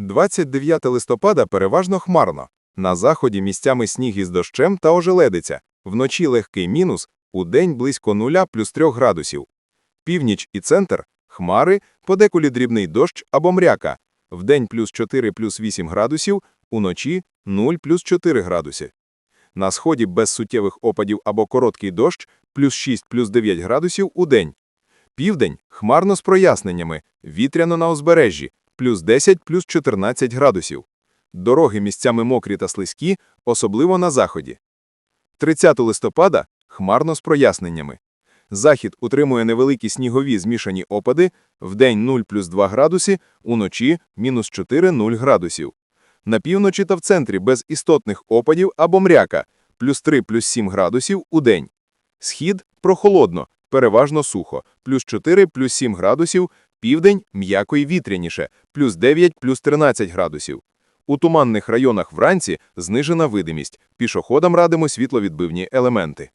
29 листопада переважно хмарно. На заході місцями сніг із дощем та ожеледиця. Вночі легкий мінус, у день близько 0 плюс 3 градусів. Північ і центр – хмари, подекулі дрібний дощ або мряка. Вдень плюс 4 плюс 8 градусів, уночі 0 плюс 4 градуси. На сході без суттєвих опадів або короткий дощ плюс 6 плюс 9 градусів у день. Південь – хмарно з проясненнями, вітряно на узбережжі, плюс 10 плюс 14 градусів. Дороги місцями мокрі та слизькі, особливо на заході. 30 листопада – хмарно з проясненнями. Захід утримує невеликі снігові змішані опади, вдень 0 плюс 2 градуси, уночі – мінус 4 0 градусів. На півночі та в центрі без істотних опадів або мряка, плюс 3 плюс 7 градусів у день. Схід – прохолодно, переважно сухо, плюс 4 плюс 7 градусів, південь – м'яко і вітряніше, плюс 9 плюс 13 градусів. У туманних районах вранці знижена видимість, пішоходам радимо світловідбивні елементи.